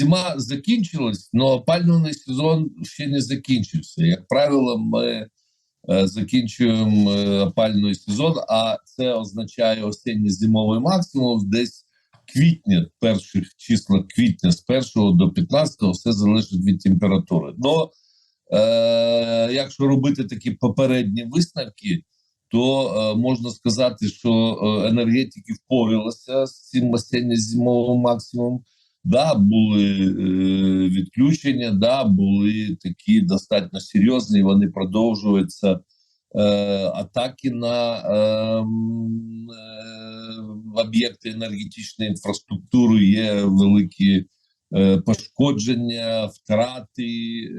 зима закінчилась, але опалювальний сезон ще не закінчився. Як правило, ми е, закінчуємо е, опалювальний сезон, а це означає осінньо зимовий максимум десь квітня, перших числа квітня з 1 до 15 все залежить від температури. Но е, якщо робити такі попередні висновки, то е, можна сказати, що е, енергетики впоралися з цим осінньо-зимовим максимумом. Да, були е, відключення, да, були такі достатньо серйозні. Вони продовжуються. Е, атаки на е, е, об'єкти енергетичної інфраструктури є великі е, пошкодження, втрати.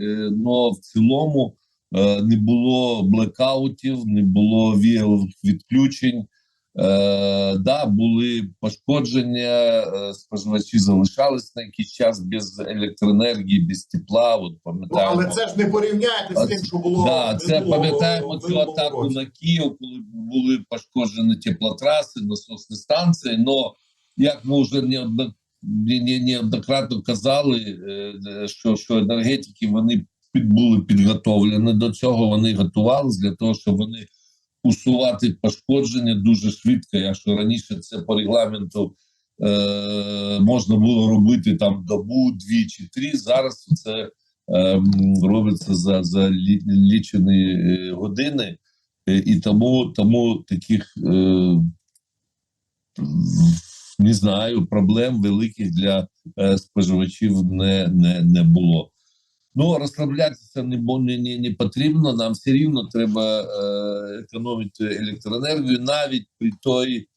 Е, но в цілому е, не було блекаутів, не було віялових відключень. Е, да, були пошкодження, е, споживачі залишались на якийсь час без електроенергії, без тепла. От Ну, пам'ятаємо. але це ж не порівняти з тим, що було Да, це пам'ятаємо цю атаку на Київ, коли були пошкоджені теплотраси, насосні станції. Но як ми вже неодно- не- не- неоднократно казали, е, що, що енергетики вони під, були підготовлені до цього. Вони готувалися для того, щоб вони усувати пошкодження дуже швидко. Якщо раніше це по регламенту е, можна було робити там добу, дві чи три. Зараз це ем, робиться за, за лічені е, години, Е, і тому, тому таких е, не знаю, проблем великих для е, споживачів не, не, не було. Ну, розслаблятися не, не, не потрібно. Нам все рівно треба е, економити електроенергію, навіть при той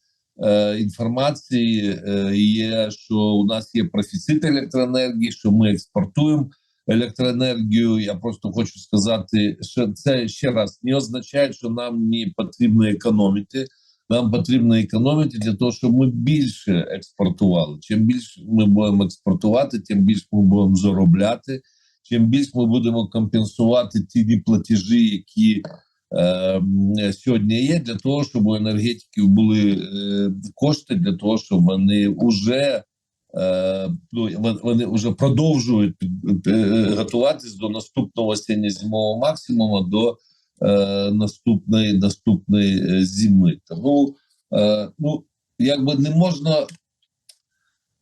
е, інформації е, є, що у нас є профіцит електроенергії, що ми експортуємо електроенергію. Я просто хочу сказати, що це ще раз не означає, що нам не потрібно економити. Нам потрібно економити для того, щоб ми більше експортували. Чим більше ми будемо експортувати, тим більше ми будемо заробляти. Чим більше ми будемо компенсувати ті неплатежі, які е, сьогодні є, для того, щоб у енергетиків були е, кошти для того, щоб вони вже е, ну, вони вже продовжують е, готуватись до наступного осінньо-зимового максимуму до е, наступної наступної е, зими. Тому е, ну якби не можна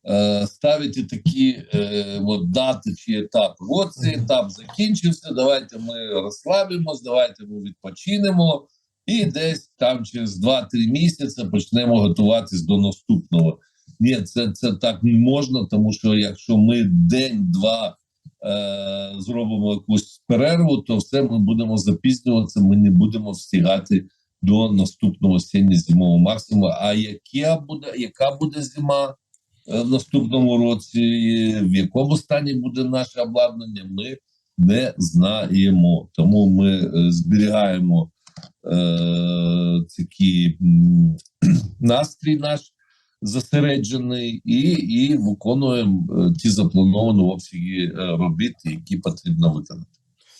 е, ставити такі е, от дати чи етапи. От цей етап закінчився. Давайте ми розслабимось, давайте ми відпочинемо, і десь там через 2-3 місяці почнемо готуватись до наступного. Ні, це, це так не можна, тому що якщо ми день-два е, зробимо якусь перерву, то все ми будемо запізнюватися, ми не будемо встигати до наступного осінньо-зимового максимуму. А яка буде, яка буде зима в наступному році, і в якому стані буде наше обладнання, ми не знаємо. Тому ми е, зберігаємо е, такий настрій наш зосереджений і, і виконуємо е, ті заплановані обсяги е, робіт, які потрібно виконати.